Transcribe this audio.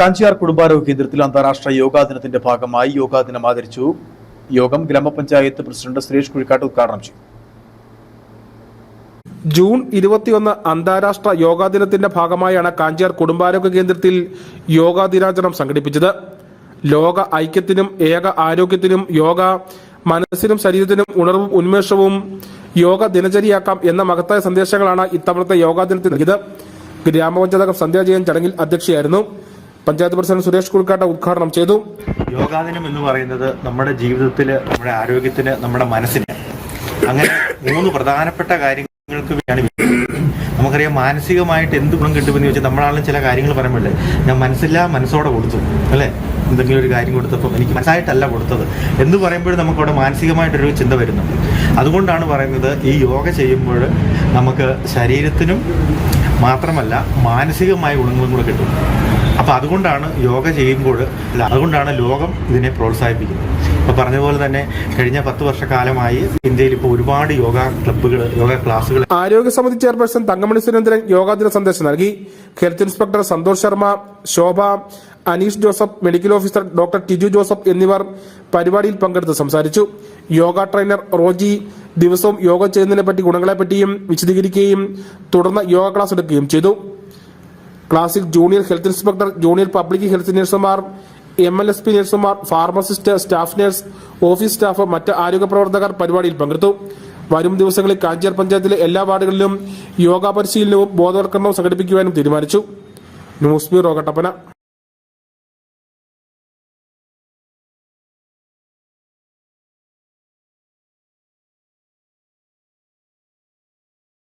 കാഞ്ചിയാർ കുടുംബാരോഗ്യ കേന്ദ്രത്തിൽ അന്താരാഷ്ട്ര യോഗാ ദിനത്തിന്റെ ഭാഗമായി യോഗാ ദിനം ആദരിച്ചു യോഗം ഗ്രാമപഞ്ചായത്ത് പ്രസിഡന്റ് സുരേഷ് കുഴിക്കാട്ട് ഉദ്ഘാടനം ചെയ്തു. ജൂൺ ഇരുപത്തിയൊന്ന് അന്താരാഷ്ട്ര യോഗാ ദിനത്തിന്റെ ഭാഗമായാണ് കാഞ്ചിയാർ കുടുംബാരോഗ്യ കേന്ദ്രത്തിൽ യോഗാ ദിനാചരണം സംഘടിപ്പിച്ചത്. ലോക ഐക്യത്തിനും ഏക ആരോഗ്യത്തിനും യോഗ മനസ്സിനും ശരീരത്തിനും ഉണർവും ഉന്മേഷവും യോഗ ദിനചര്യയാക്കാം എന്ന മഹത്തായ സന്ദേശങ്ങളാണ് ഇത്തവണത്തെ യോഗാ ദിനത്തിൽ നൽകിയത്. ഗ്രാമപഞ്ചായത്ത് സന്ധ്യ ജയൻ ചടങ്ങിൽ അധ്യക്ഷയായിരുന്നു. പഞ്ചായത്ത് പ്രസിഡന്റ് സുരേഷ് കുൽക്കാട്ട ഉദ്ഘാടനം ചെയ്തു. യോഗാദിനം എന്ന് പറയുന്നത് നമ്മുടെ ജീവിതത്തിൽ നമ്മുടെ ആരോഗ്യത്തിന് നമ്മുടെ മനസ്സിന് അങ്ങനെ മൂന്ന് പ്രധാനപ്പെട്ട കാര്യങ്ങൾക്ക്. നമുക്കറിയാം മാനസികമായിട്ട് എന്ത് ഗുണം കിട്ടുമെന്ന് ചോദിച്ചാൽ നമ്മളാണെങ്കിലും ചില കാര്യങ്ങൾ പറയുമ്പോഴേ ഞാൻ മനസ്സില്ല മനസ്സോടെ കൊടുത്തു അല്ലേ? എന്തെങ്കിലും ഒരു കാര്യം കൊടുത്തപ്പോൾ എനിക്ക് മനസ്സായിട്ടല്ല കൊടുത്തത് എന്ന് പറയുമ്പോൾ നമുക്കവിടെ മാനസികമായിട്ടൊരു ചിന്ത വരുന്നുണ്ട്. അതുകൊണ്ടാണ് പറയുന്നത് ഈ യോഗ ചെയ്യുമ്പോൾ നമുക്ക് ശരീരത്തിനും മാത്രമല്ല മാനസികമായ ഗുണങ്ങളും കൂടെ കിട്ടും. അപ്പോൾ അതുകൊണ്ടാണ് യോഗ ചെയ്യുമ്പോൾ അല്ല അതുകൊണ്ടാണ് ലോകം ഇതിനെ പ്രോത്സാഹിപ്പിക്കുന്നത്. ഇപ്പോൾ പറഞ്ഞ പോലെ തന്നെ കഴിഞ്ഞ പത്ത് വർഷക്കാലമായി ഇന്ത്യയിൽ ഇപ്പോൾ ഒരുപാട് യോഗ ക്ലബ്ബുകൾ യോഗ ക്ലാസ്സുകൾ ആരോഗ്യ സമിതി ചെയർപേഴ്സൺ തങ്കമണി സുരേന്ദ്രൻ യോഗാദിന സന്ദേശം നൽകി. Health inspector Santhosh Sharma Shobha Aneesh Joseph medical officer doctor Tiju Joseph എന്നിവർ പരിപാടിയിൽ പങ്കെടുത്ത് സംസാരിച്ചു. യോഗ ട്രെയിനർ റോജി ദിവസവും യോഗ ചെയ്യുന്നതിനെ പറ്റി ഗുണങ്ങളെപ്പറ്റിയും വിശദീകരിക്കുകയും തുടർന്ന് യോഗ ക്ലാസ് എടുക്കുകയും ചെയ്തു. ക്ലാസിൽ junior health inspector junior public health നഴ്സുമാർ എം എൽ എസ് പി നഴ്സുമാർ pharmacist staff nurse office staff മറ്റ് ആരോഗ്യ പ്രവർത്തകർ പരിപാടിയിൽ പങ്കെടുത്തു. വരും ദിവസങ്ങളിൽ കാഞ്ചിയാർ പഞ്ചായത്തിലെ എല്ലാ വാർഡുകളിലും യോഗ പരിശീലനവും ബോധവൽക്കരണവും സംഘടിപ്പിക്കുവാനും തീരുമാനിച്ചു. News bureau Kattappana.